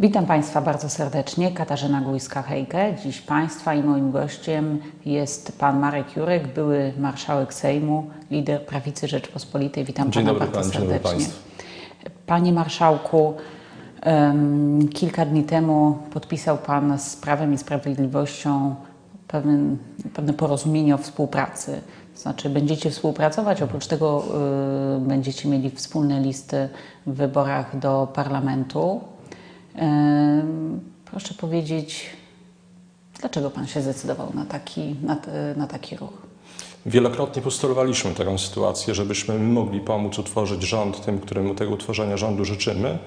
Witam Państwa bardzo serdecznie. Katarzyna Gujska-Hejke. Dziś Państwa i moim gościem jest Pan Marek Jurek, były marszałek Sejmu, lider prawicy Rzeczpospolitej. Witam Dzień Pana dobry bardzo dobry serdecznie. Panie Marszałku, em, kilka dni temu podpisał Pan z Prawem i Sprawiedliwością pewien, pewne porozumienie o współpracy. To znaczy będziecie współpracować, oprócz tego y, będziecie mieli wspólne listy w wyborach do parlamentu. Proszę powiedzieć, dlaczego Pan się zdecydował na taki, na, na taki ruch? Wielokrotnie postulowaliśmy taką sytuację, żebyśmy mogli pomóc utworzyć rząd tym, którym tego utworzenia rządu życzymy,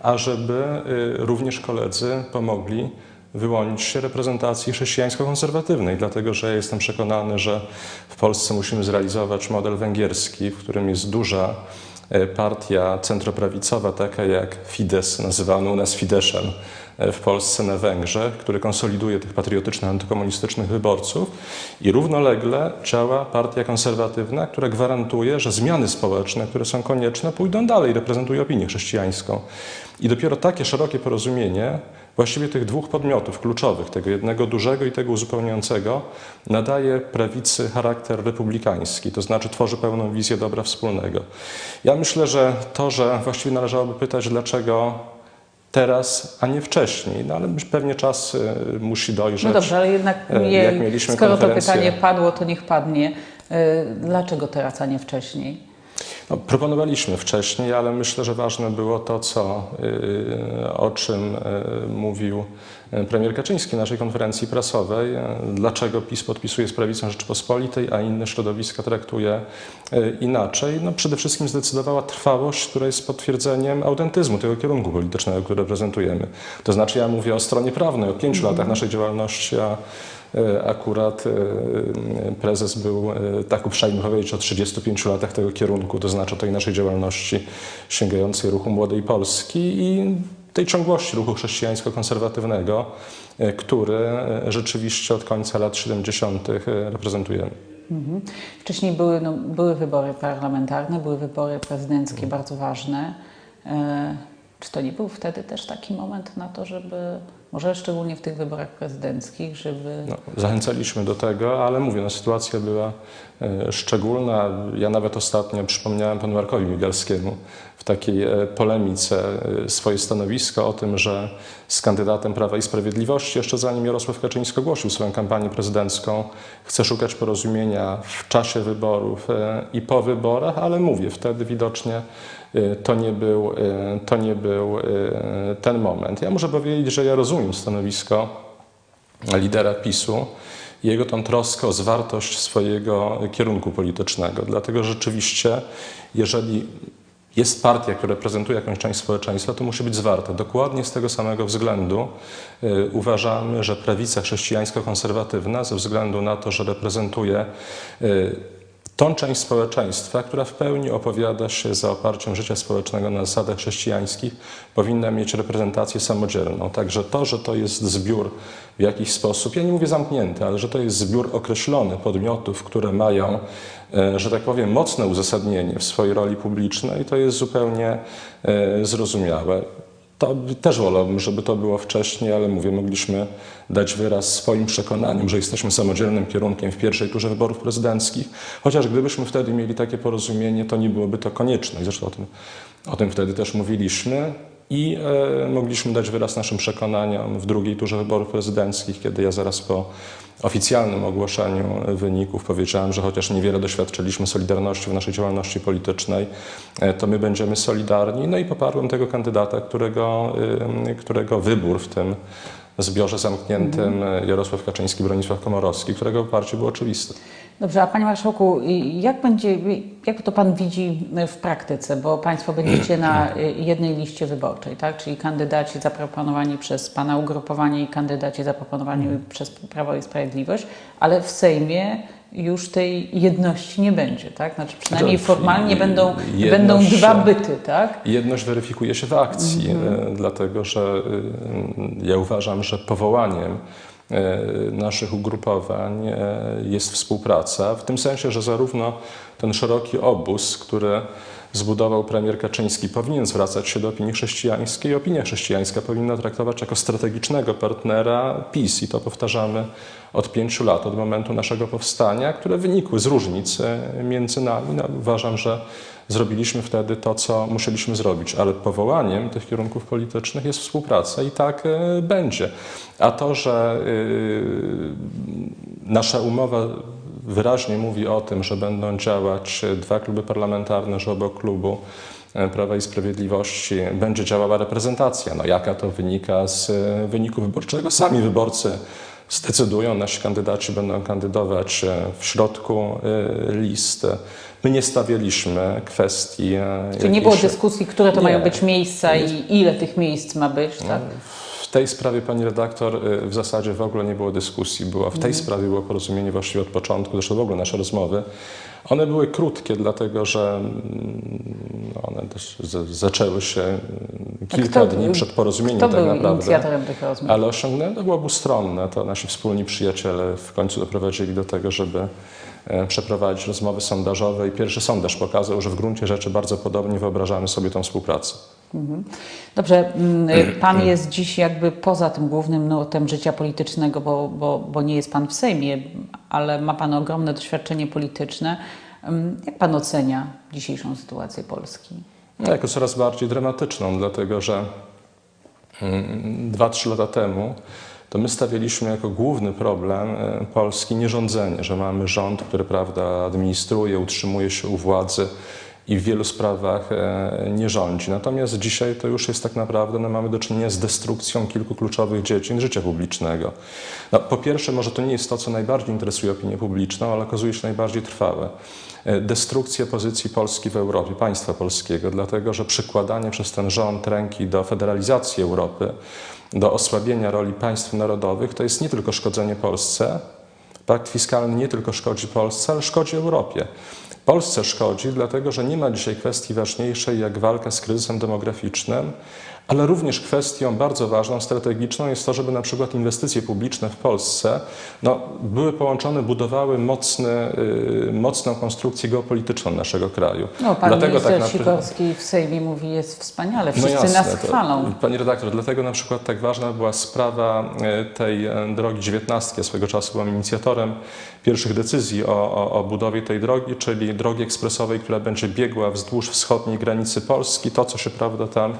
a żeby y, również koledzy pomogli wyłonić się reprezentacji chrześcijańsko-konserwatywnej, dlatego że jestem przekonany, że w Polsce musimy zrealizować model węgierski, w którym jest duża partia centroprawicowa, taka jak Fidesz, nazywany u nas Fideszem e, w Polsce na Węgrzech, który konsoliduje tych patriotycznych, antykomunistycznych wyborców i równolegle działa partia konserwatywna, która gwarantuje, że zmiany społeczne, które są konieczne, pójdą dalej, reprezentuje opinię chrześcijańską. I dopiero takie szerokie porozumienie właściwie tych dwóch podmiotów kluczowych, tego jednego dużego i tego uzupełniającego, nadaje prawicy charakter republikański, to znaczy tworzy pełną wizję dobra wspólnego. Ja myślę, że to, że właściwie należałoby pytać, dlaczego teraz, a nie wcześniej, no ale pewnie czas y, musi dojrzeć. No dobrze, ale jednak je, jak mieliśmy skoro to pytanie padło, to niech padnie. Y, Dlaczego teraz, a nie wcześniej? No, proponowaliśmy wcześniej, ale myślę, że ważne było to, co, y, o czym y, mówił y, premier Kaczyński na naszej konferencji prasowej. Dlaczego PiS podpisuje z prawicą Rzeczypospolitej, a inne środowiska traktuje inaczej? No, przede wszystkim zdecydowała trwałość, która jest potwierdzeniem autentyzmu tego kierunku politycznego, który reprezentujemy. To znaczy, ja mówię o stronie prawnej, o pięciu latach naszej działalności, a Akurat e, prezes był e, tak uprzejmy powiedzieć o 35 latach tego kierunku, to znaczy tej naszej działalności sięgającej ruchu Młodej Polski i tej ciągłości ruchu chrześcijańsko-konserwatywnego, e, który e, rzeczywiście od końca lat 70. reprezentujemy. Mhm. Wcześniej były, no, były wybory parlamentarne, były wybory prezydenckie Mhm. bardzo ważne. E, Czy to nie był wtedy też taki moment na to, żeby, może szczególnie w tych wyborach prezydenckich, żeby... No, zachęcaliśmy do tego, ale mówię, no, sytuacja była szczególna. Ja nawet ostatnio przypomniałem panu Markowi Migalskiemu w takiej e, polemice e, swoje stanowisko o tym, że z kandydatem Prawa i Sprawiedliwości, jeszcze zanim Jarosław Kaczyński ogłosił swoją kampanię prezydencką, chce szukać porozumienia w czasie wyborów e, i po wyborach, ale mówię, wtedy widocznie e, to nie był, e, to nie był e, ten moment. Ja muszę powiedzieć, że ja rozumiem stanowisko lidera PiSu jego tą troskę o zwartość swojego kierunku politycznego. Dlatego rzeczywiście, jeżeli jest partia, która reprezentuje jakąś część społeczeństwa, to musi być zwarta. Dokładnie z tego samego względu y, uważamy, że prawica chrześcijańsko-konserwatywna, ze względu na to, że reprezentuje y, tą część społeczeństwa, która w pełni opowiada się za oparciem życia społecznego na zasadach chrześcijańskich, powinna mieć reprezentację samodzielną. Także to, że to jest zbiór w jakiś sposób, ja nie mówię zamknięty, ale że to jest zbiór określony podmiotów, które mają, e, że tak powiem, mocne uzasadnienie w swojej roli publicznej, to jest zupełnie e, zrozumiałe. To też wolałbym, żeby to było wcześniej, ale mówię, mogliśmy dać wyraz swoim przekonaniom, że jesteśmy samodzielnym kierunkiem w pierwszej turze wyborów prezydenckich, chociaż gdybyśmy wtedy mieli takie porozumienie, to nie byłoby to konieczne. Zresztą o tym, o tym wtedy też mówiliśmy i e, mogliśmy dać wyraz naszym przekonaniom w drugiej turze wyborów prezydenckich, kiedy ja zaraz po oficjalnym ogłoszeniu wyników powiedziałem, że chociaż niewiele doświadczyliśmy Solidarności w naszej działalności politycznej, e, to my będziemy solidarni. No i poparłem tego kandydata, którego, y, którego wybór w tym zbiorze zamkniętym e, Jarosław Kaczyński, Bronisław Komorowski, którego poparcie było oczywiste. Dobrze, a Panie Marszałku, jak będzie, jak to Pan widzi w praktyce, bo Państwo będziecie na jednej liście wyborczej, tak? Czyli kandydaci zaproponowani przez Pana ugrupowanie i kandydaci zaproponowani przez Prawo i Sprawiedliwość, ale w Sejmie już tej jedności nie będzie, tak? Znaczy przynajmniej formalnie będą, jedność- będą dwa byty, tak? Jedność weryfikuje się w akcji, e, dlatego że e, ja uważam, że powołaniem e, naszych ugrupowań e, jest współpraca, w tym sensie, że zarówno ten szeroki obóz, który zbudował premier Kaczyński, powinien zwracać się do opinii chrześcijańskiej. Opinia chrześcijańska powinna traktować jako strategicznego partnera PiS i to powtarzamy od pięciu lat, od momentu naszego powstania, które wynikły z różnic e, między nami. No, uważam, że zrobiliśmy wtedy to, co musieliśmy zrobić, ale powołaniem tych kierunków politycznych jest współpraca i tak e, będzie. A to, że e, nasza umowa wyraźnie mówi o tym, że będą działać dwa kluby parlamentarne, że obok klubu e, Prawa i Sprawiedliwości będzie działała reprezentacja. No jaka to wynika z e, wyniku wyborczego? Sami wyborcy zdecydują, nasi kandydaci będą kandydować e, w środku list. My nie stawialiśmy kwestii. Czyli nie było dyskusji, które to Nie. mają być miejsca i ile tych miejsc ma być, tak? W tej sprawie, pani redaktor, y, w zasadzie w ogóle nie było dyskusji. Było, w tej sprawie było porozumienie właściwie od początku, zresztą w ogóle nasze rozmowy. One były krótkie, dlatego że mm, one też zaczęły się mm, kilka kto- dni przed porozumieniem Kto tak był naprawdę. inicjatorem tych rozmów? Ale osiągnęło, to było obustronne. To nasi wspólni przyjaciele w końcu doprowadzili do tego, żeby e, przeprowadzić rozmowy sondażowe i pierwszy sondaż pokazał, że w gruncie rzeczy bardzo podobnie wyobrażamy sobie tą współpracę. Dobrze, mm, pan jest dziś jakby poza tym głównym nurtem życia politycznego, bo, bo, bo nie jest pan w Sejmie, ale ma pan ogromne doświadczenie polityczne. Mm, Jak pan ocenia dzisiejszą sytuację Polski? No, jako coraz bardziej dramatyczną, dlatego że mm, dwa, trzy lata temu to my stawialiśmy jako główny problem e, Polski nierządzenie, że mamy rząd, który prawda, administruje, utrzymuje się u władzy i w wielu sprawach e, nie rządzi. Natomiast dzisiaj to już jest tak naprawdę, no, mamy do czynienia z destrukcją kilku kluczowych dziedzin życia publicznego. No, po pierwsze, może to nie jest to, co najbardziej interesuje opinię publiczną, ale okazuje się najbardziej trwałe. E, Destrukcja pozycji Polski w Europie, państwa polskiego, dlatego że przykładanie przez ten rząd ręki do federalizacji Europy, do osłabienia roli państw narodowych, to jest nie tylko szkodzenie Polsce, Pakt fiskalny nie tylko szkodzi Polsce, ale szkodzi Europie. Polsce szkodzi, dlatego że nie ma dzisiaj kwestii ważniejszej jak walka z kryzysem demograficznym, ale również kwestią bardzo ważną, strategiczną jest to, żeby na przykład inwestycje publiczne w Polsce no, były połączone, budowały mocny, y, mocną konstrukcję geopolityczną naszego kraju. No, pan minister tak naprawdę- Sikorski w Sejmie mówi, jest wspaniale, wszyscy no jasne, nas to- chwalą. Pani redaktor, dlatego na przykład tak ważna była sprawa e, tej e, drogi 19. Ja swego czasu byłem inicjatorem pierwszych decyzji o, o, o budowie tej drogi, czyli drogi ekspresowej, która będzie biegła wzdłuż wschodniej granicy Polski. To, co się prawda tam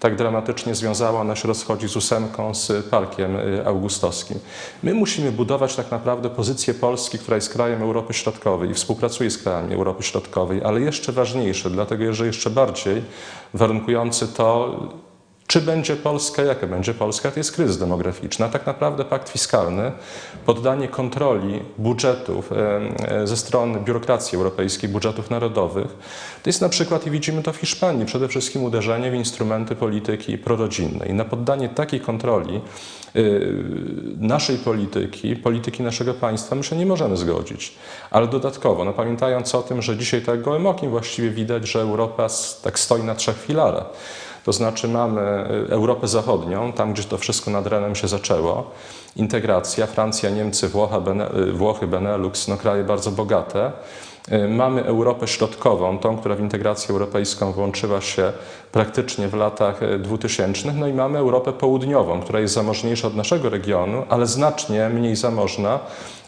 tak dramatycznie związało, ona się rozchodzi z ósemką, z Parkiem e, Augustowskim. My musimy budować tak naprawdę pozycję Polski, która jest krajem Europy Środkowej i współpracuje z krajami Europy Środkowej, ale jeszcze ważniejsze, dlatego że jeszcze bardziej warunkujący to, czy będzie Polska, jaka będzie Polska, to jest kryzys demograficzny. A tak naprawdę pakt fiskalny, poddanie kontroli budżetów e, e, ze strony biurokracji europejskiej, budżetów narodowych, to jest na przykład, i widzimy to w Hiszpanii, przede wszystkim uderzenie w instrumenty polityki prorodzinnej. Na poddanie takiej kontroli y, naszej polityki, polityki naszego państwa, my się nie możemy zgodzić. Ale dodatkowo, no pamiętając o tym, że dzisiaj tak gołym okiem właściwie widać, że Europa tak stoi na trzech filarach. To znaczy mamy y, Europę Zachodnią, tam gdzie to wszystko nad Renem się zaczęło, integracja, Francja, Niemcy, Włocha, Bene, y, Włochy, Benelux, no kraje bardzo bogate. Y, Mamy Europę Środkową, tą, która w integrację europejską włączyła się praktycznie w latach y, 2000, no i mamy Europę Południową, która jest zamożniejsza od naszego regionu, ale znacznie mniej zamożna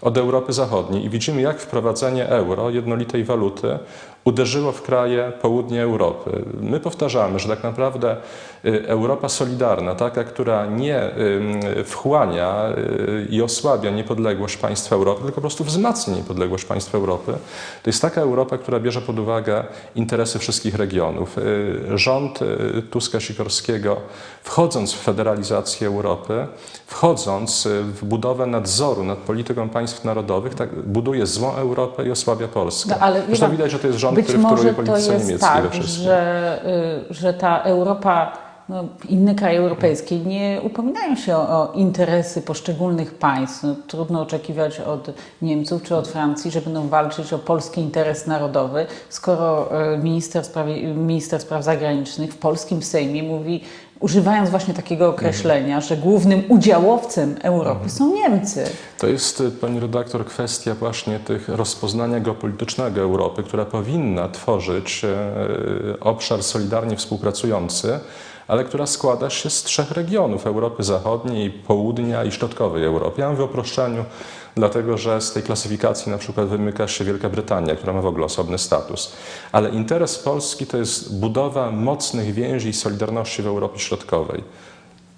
od Europy Zachodniej. I widzimy, jak wprowadzenie euro, jednolitej waluty, uderzyło w kraje południa Europy. My powtarzamy, że tak naprawdę y, Europa solidarna, taka, która nie y, wchłania y, i osłabia niepodległość państw Europy, tylko po prostu wzmacnia niepodległość państw Europy, to jest taka Europa, która bierze pod uwagę interesy wszystkich regionów. Rząd Tuska Sikorskiego, wchodząc w federalizację Europy, wchodząc w budowę nadzoru nad polityką państw narodowych, tak, buduje złą Europę i osłabia Polskę. No, ale Zresztą widać, że to jest rząd, Być który wtóruje polityce niemieckiej we tak, wszystkim. że, y, że ta Europa, no, inne kraje europejskie nie upominają się o, o interesy poszczególnych państw. No, trudno oczekiwać od Niemców czy od Francji, że będą walczyć o polski interes narodowy, skoro y, minister, sprawie, minister spraw zagranicznych w polskim Sejmie mówi używając właśnie takiego określenia, że głównym udziałowcem Europy są Niemcy. To jest, y, pani redaktor, kwestia właśnie tych rozpoznania geopolitycznego Europy, która powinna tworzyć e, obszar solidarnie współpracujący, ale która składa się z trzech regionów Europy Zachodniej, Południa i Środkowej Europy. Ja mówię o uproszczeniu, dlatego że z tej klasyfikacji na przykład wymyka się Wielka Brytania, która ma w ogóle osobny status. Ale interes Polski to jest budowa mocnych więzi i solidarności w Europie Środkowej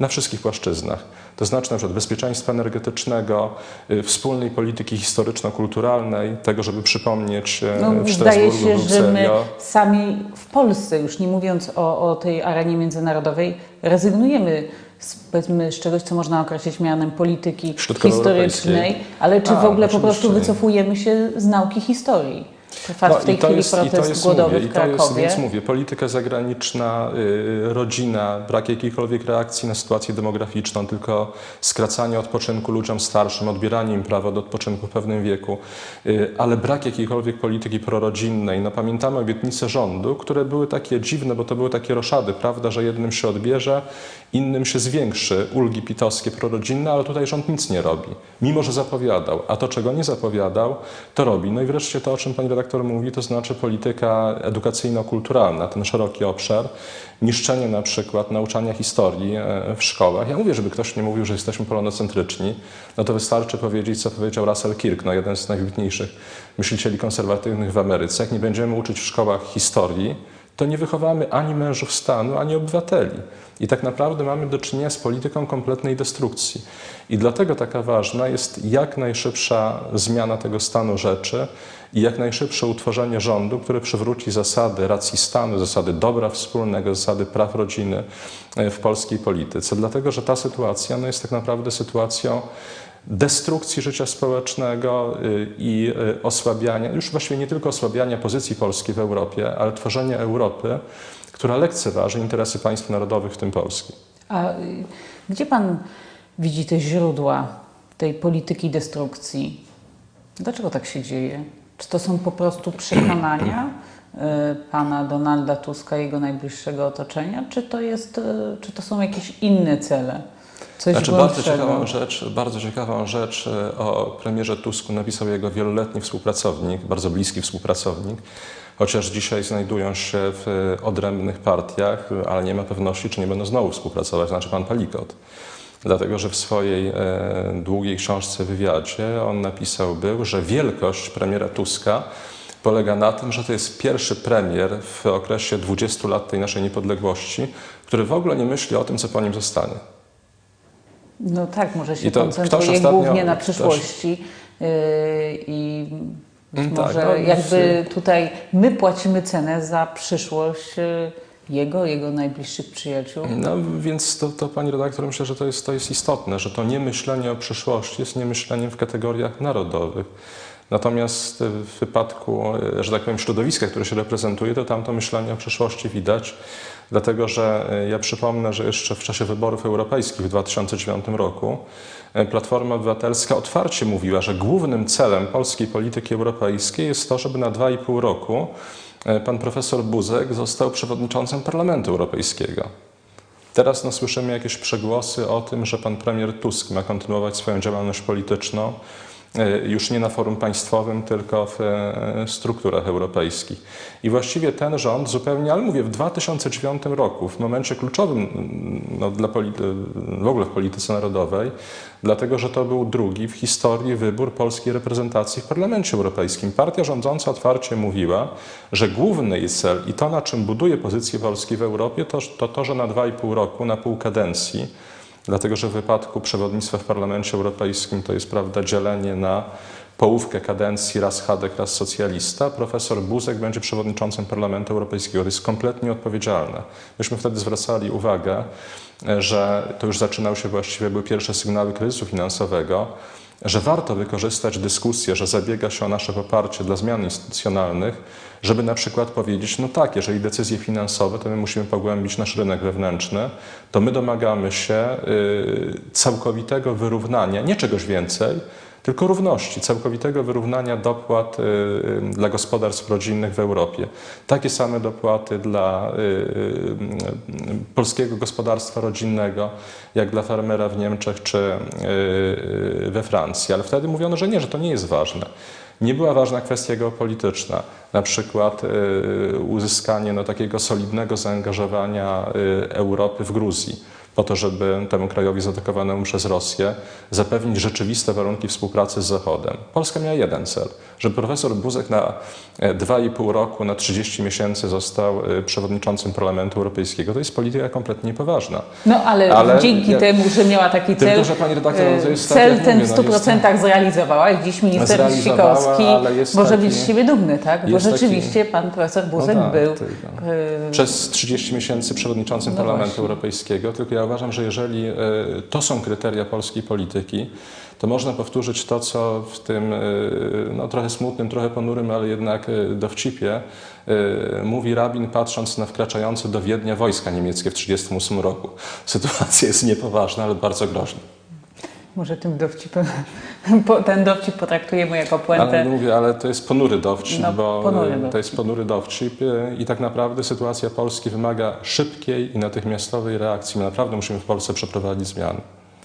na wszystkich płaszczyznach. To znaczy na przykład bezpieczeństwa energetycznego, y, wspólnej polityki historyczno-kulturalnej, tego, żeby przypomnieć e, No, w zdaje się, że my sami w Polsce, już nie mówiąc o, o tej arenie międzynarodowej, rezygnujemy z, powiedzmy, z czegoś, co można określić mianem polityki historycznej, ale czy A, w ogóle po prostu wycofujemy się z nauki historii? Trwa w tej No i to chwili jest, protest jest, głodowy mówię, w i to jest, Krakowie. Więc mówię, polityka zagraniczna, y, rodzina, brak jakiejkolwiek reakcji na sytuację demograficzną, tylko skracanie odpoczynku ludziom starszym, odbieranie im prawa do odpoczynku w pewnym wieku, y, ale brak jakiejkolwiek polityki prorodzinnej. No, pamiętamy obietnice rządu, które były takie dziwne, bo to były takie roszady, prawda, że jednym się odbierze, innym się zwiększy ulgi pitowskie prorodzinne, ale tutaj rząd nic nie robi, mimo że zapowiadał, a to, czego nie zapowiadał, to robi. No i wreszcie to, o czym pani redaktor mówi, to znaczy polityka edukacyjno-kulturalna, ten szeroki obszar, niszczenie na przykład nauczania historii e, w szkołach. Ja mówię, żeby ktoś nie mówił, że jesteśmy polonocentryczni, no to wystarczy powiedzieć, co powiedział Russell Kirk, no jeden z najwybitniejszych myślicieli konserwatywnych w Ameryce. Jak nie będziemy uczyć w szkołach historii, to nie wychowamy ani mężów stanu, ani obywateli. I tak naprawdę mamy do czynienia z polityką kompletnej destrukcji. I dlatego taka ważna jest jak najszybsza zmiana tego stanu rzeczy i jak najszybsze utworzenie rządu, który przywróci zasady racji stanu, zasady dobra wspólnego, zasady praw rodziny e, w polskiej polityce. Dlatego, że ta sytuacja no, jest tak naprawdę sytuacją destrukcji życia społecznego y, i y, osłabiania, już właściwie nie tylko osłabiania pozycji Polski w Europie, ale tworzenia Europy, która lekceważy interesy państw narodowych, w tym Polski. A y, gdzie Pan widzi te źródła tej polityki destrukcji? Dlaczego tak się dzieje? Czy to są po prostu przekonania pana Donalda Tuska i jego najbliższego otoczenia, czy to, jest, czy to są jakieś inne cele? Coś Znaczy, bardzo ciekawą, rzecz, bardzo ciekawą rzecz e, o premierze Tusku napisał jego wieloletni współpracownik, bardzo bliski współpracownik, chociaż dzisiaj znajdują się w e, odrębnych partiach, ale nie ma pewności, czy nie będą znowu współpracować, znaczy pan Palikot. Dlatego, że w swojej e, długiej książce, wywiadzie, on napisał był, że wielkość premiera Tuska polega na tym, że to jest pierwszy premier w okresie 20 lat tej naszej niepodległości, który w ogóle nie myśli o tym, co po nim zostanie. No tak, może się koncentruje ktoś ostatnio głównie na przyszłości yy, i być Mm, tak, może no, jakby tutaj my płacimy cenę za przyszłość yy, jego, jego najbliższych przyjaciół. No więc to, to pani redaktor, myślę, że to jest, to jest istotne, że to nie myślenie o przyszłości jest nie myśleniem w kategoriach narodowych. Natomiast w wypadku, e, że tak powiem, środowiska, które się reprezentuje, to tam to myślenie o przyszłości widać, dlatego że e, ja przypomnę, że jeszcze w czasie wyborów europejskich w 2009 roku e, Platforma Obywatelska otwarcie mówiła, że głównym celem polskiej polityki europejskiej jest to, żeby na 2,5 roku e, pan profesor Buzek został przewodniczącym Parlamentu Europejskiego. Teraz no, słyszymy jakieś przegłosy o tym, że pan premier Tusk ma kontynuować swoją działalność polityczną już nie na forum państwowym, tylko w e, strukturach europejskich. I właściwie ten rząd zupełnie, ale mówię, w 2009 roku, w momencie kluczowym no, dla w ogóle w polityce narodowej, dlatego że to był drugi w historii wybór polskiej reprezentacji w Parlamencie Europejskim. Partia rządząca otwarcie mówiła, że główny jej cel i to, na czym buduje pozycję Polski w Europie, to to, to że na 2,5 roku, na pół kadencji, dlatego że w wypadku przewodnictwa w Parlamencie Europejskim to jest prawda dzielenie na połówkę kadencji, raz Hadek, raz socjalista, profesor Buzek będzie przewodniczącym Parlamentu Europejskiego. To jest kompletnie odpowiedzialne. Myśmy wtedy zwracali uwagę, e, że to już zaczynał się właściwie, były pierwsze sygnały kryzysu finansowego, że warto wykorzystać dyskusję, że zabiega się o nasze poparcie dla zmian instytucjonalnych, żeby na przykład powiedzieć, no tak, jeżeli decyzje finansowe, to my musimy pogłębić nasz rynek wewnętrzny, to my domagamy się y, całkowitego wyrównania, nie czegoś więcej, tylko równości, całkowitego wyrównania dopłat y, y, dla gospodarstw rodzinnych w Europie. Takie same dopłaty dla y, polskiego gospodarstwa rodzinnego, jak dla farmera w Niemczech czy we Francji. Ale wtedy mówiono, że nie, że to nie jest ważne. Nie była ważna kwestia geopolityczna, na przykład uzyskanie no, takiego solidnego zaangażowania Europy w Gruzji, po to, żeby temu krajowi zaatakowanemu przez Rosję zapewnić rzeczywiste warunki współpracy z Zachodem. Polska miała jeden cel, żeby profesor Buzek na e, dwa i pół roku, na 30 miesięcy został y, przewodniczącym Parlamentu Europejskiego. To jest polityka kompletnie niepoważna. No ale, Ale dzięki ja- temu, że miała taki cel, że pani redaktor, no to e, jest tak, cel jak ten mówię, w no 100% zrealizowała i dziś minister Sikorski jest może taki- być z siebie dumny, tak? Bo jest taki- rzeczywiście pan profesor Buzek tak, był e, przez 30 miesięcy przewodniczącym No Parlamentu właśnie. Europejskiego, tylko ja uważam, że jeżeli e, to są kryteria polskiej polityki, to można powtórzyć to, co w tym e, no, trochę smutnym, trochę ponurym, ale jednak e, dowcipie mówi rabin, patrząc na wkraczające do Wiednia wojska niemieckie w 1938 roku. Sytuacja jest niepoważna, ale bardzo groźna. Może tym dowcipem, ten dowcip potraktujemy jako Ale puentę. mówię, ale to jest ponury dowcip, No, bo ponury e, to dowcip. jest ponury dowcip i tak naprawdę sytuacja Polski wymaga szybkiej i natychmiastowej reakcji. My naprawdę musimy w Polsce przeprowadzić zmiany.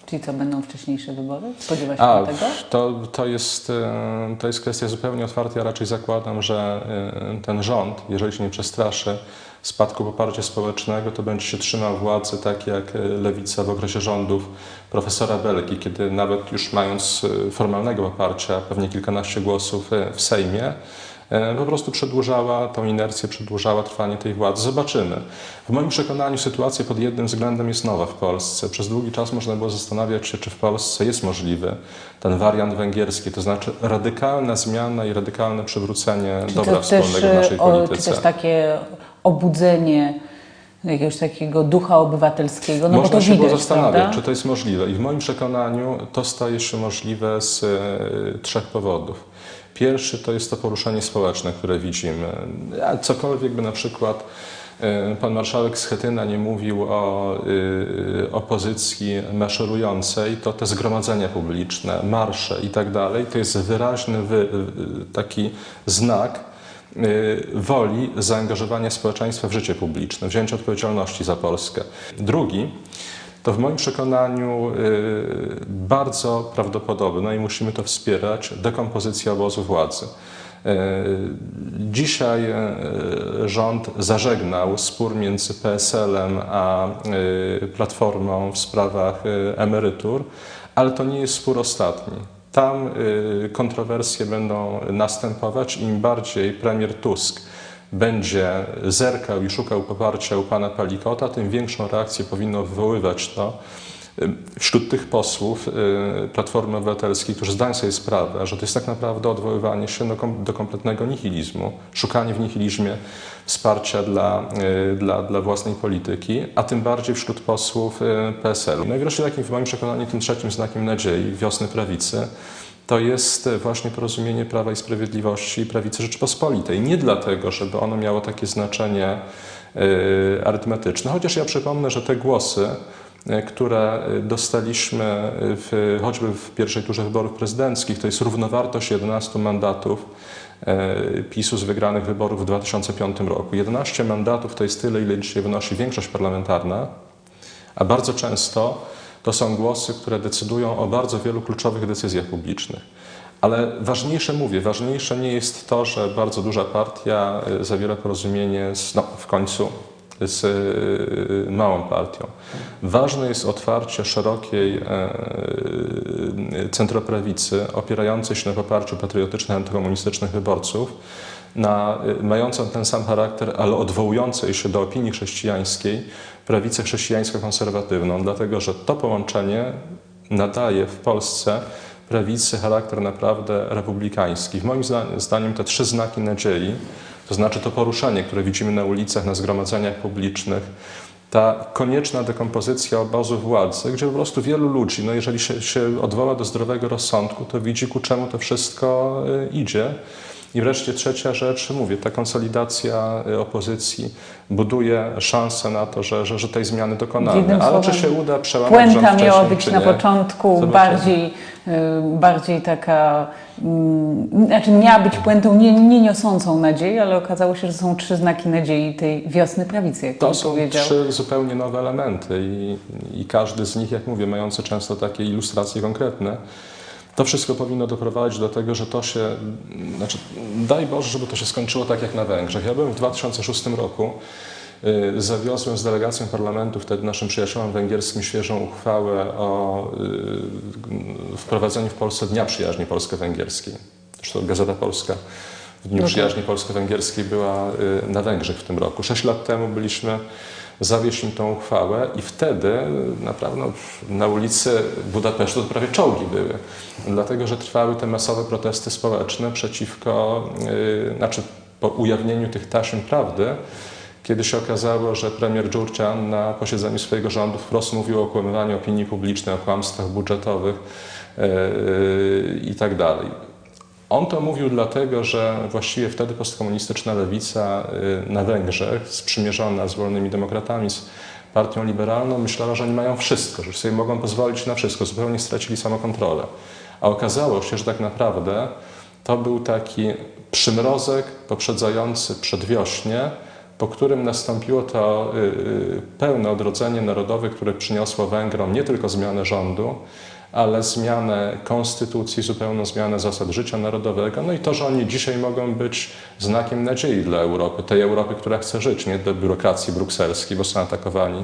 Czyli co, będą wcześniejsze wybory? Spodziewa się A, pan tego? to, to, jest, e, to jest kwestia zupełnie otwarta. Ja raczej zakładam, że e, ten rząd, jeżeli się nie przestraszy spadku poparcia społecznego, to będzie się trzymał władzy tak jak e, lewica w okresie rządów profesora Belki, kiedy nawet już mając e, formalnego poparcia, pewnie kilkanaście głosów e, w Sejmie, po prostu przedłużała tą inercję, przedłużała trwanie tej władzy. Zobaczymy. W moim przekonaniu sytuacja pod jednym względem jest nowa w Polsce. Przez długi czas można było zastanawiać się, czy w Polsce jest możliwy ten wariant węgierski, to znaczy radykalna zmiana i radykalne przywrócenie Czy dobra wspólnego w naszej e, o, czy polityce. też takie obudzenie jakiegoś takiego ducha obywatelskiego? No Można bo to się widać, było zastanawiać, prawda? czy to jest możliwe. I w moim przekonaniu to staje się możliwe z e, trzech powodów. Pierwszy to jest to poruszenie społeczne, które widzimy. A cokolwiek by na przykład e, pan marszałek Schetyna nie mówił o e, opozycji maszerującej, to te zgromadzenia publiczne, marsze i tak dalej, to jest wyraźny wy, taki znak, y, woli zaangażowania społeczeństwa w życie publiczne, wzięcia odpowiedzialności za Polskę. Drugi to w moim przekonaniu y, bardzo prawdopodobne i musimy to wspierać dekompozycja obozu władzy. Y, Dzisiaj y, rząd zażegnał spór między PSL-em a y, Platformą w sprawach y, emerytur, ale to nie jest spór ostatni. Tam y, kontrowersje będą następować. Im bardziej premier Tusk będzie zerkał i szukał poparcia u pana Palikota, tym większą reakcję powinno wywoływać to wśród tych posłów y, Platformy Obywatelskiej, którzy zdają sobie sprawę, że to jest tak naprawdę odwoływanie się do, do kompletnego nihilizmu, szukanie w nihilizmie wsparcia dla, y, dla, dla własnej polityki, a tym bardziej wśród posłów y, PSL-u. No i wreszcie takim w moim przekonaniu tym trzecim znakiem nadziei wiosny prawicy to jest właśnie porozumienie Prawa i Sprawiedliwości i Prawicy Rzeczypospolitej. Nie dlatego, żeby ono miało takie znaczenie arytmetyczne, chociaż ja przypomnę, że te głosy, które y, dostaliśmy w, choćby w pierwszej turze wyborów prezydenckich, to jest równowartość 11 mandatów PiSu z wygranych wyborów w 2005 roku. 11 mandatów to jest tyle, ile dzisiaj wynosi większość parlamentarna, a bardzo często to są głosy, które decydują o bardzo wielu kluczowych decyzjach publicznych. Ale ważniejsze mówię, ważniejsze nie jest to, że bardzo duża partia zawiera porozumienie z, no, w końcu z y, małą partią. Ważne jest otwarcie szerokiej e, centroprawicy opierającej się na poparciu patriotycznych, antykomunistycznych wyborców, na, mającą ten sam charakter, ale odwołującej się do opinii chrześcijańskiej, prawicę chrześcijańsko-konserwatywną, dlatego że to połączenie nadaje w Polsce prawicy charakter naprawdę republikański. W moim zda- zdaniem te trzy znaki nadziei, to znaczy to poruszenie, które widzimy na ulicach, na zgromadzeniach publicznych, ta konieczna dekompozycja obozu władzy, gdzie po prostu wielu ludzi, no jeżeli się, się odwoła do zdrowego rozsądku, to widzi ku czemu to wszystko y, idzie. I wreszcie trzecia rzecz, mówię, ta konsolidacja y, opozycji buduje szansę na to, że, że, że tej zmiany dokonamy. Jednym Ale czy słowem, się uda przełamać Puenta miała być czy na początku Zobaczymy. bardziej, bardziej taka, mm, znaczy miała być puentą nie, nie niosącą nadziei, ale okazało się, że są trzy znaki nadziei tej wiosny prawicy, jak To pan są powiedział. trzy zupełnie nowe elementy i, i każdy z nich, jak mówię, mający często takie ilustracje konkretne, to wszystko powinno doprowadzić do tego, że to się, znaczy daj Boże, żeby to się skończyło tak jak na Węgrzech. Ja byłem w 2006 roku, y, zawiozłem z delegacją parlamentu wtedy naszym przyjaciołom węgierskim świeżą uchwałę o y, wprowadzeniu w Polsce Dnia Przyjaźni Polsko-Węgierskiej. Zresztą Gazeta Polska w Dniu No tak. Przyjaźni Polsko-Węgierskiej była y, na Węgrzech w tym roku. Sześć lat temu byliśmy zawieźć im tą uchwałę i wtedy y, naprawdę no, na ulicy Budapesztu to prawie czołgi były, dlatego że trwały te masowe protesty społeczne przeciwko, y, znaczy po ujawnieniu tych taśm prawdy, kiedy się okazało, że premier Dżurczan na posiedzeniu swojego rządu wprost mówił o okłamywaniu opinii publicznej, o kłamstwach budżetowych yy, i tak. On to mówił dlatego, że właściwie wtedy postkomunistyczna lewica yy, na Węgrzech, sprzymierzona z wolnymi demokratami, z partią liberalną, myślała, że oni mają wszystko, że sobie mogą pozwolić na wszystko, zupełnie stracili samokontrolę. A okazało się, że tak naprawdę to był taki przymrozek poprzedzający przedwiośnie, po którym nastąpiło to y, y, pełne odrodzenie narodowe, które przyniosło Węgrom nie tylko zmianę rządu, ale zmianę konstytucji, zupełną zmianę zasad życia narodowego. No i to, że oni dzisiaj mogą być znakiem nadziei dla Europy, tej Europy, która chce żyć, nie do biurokracji brukselskiej, bo są atakowani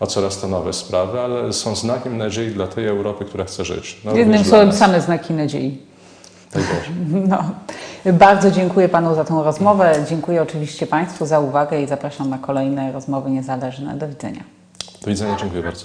o coraz to nowe sprawy, ale są znakiem nadziei dla tej Europy, która chce żyć. No, Jednym słowem same znaki nadziei. Boże. No. Bardzo dziękuję Panu za tą rozmowę. Dziękuję oczywiście Państwu za uwagę i zapraszam na kolejne rozmowy niezależne. Do widzenia. Do widzenia, dziękuję bardzo.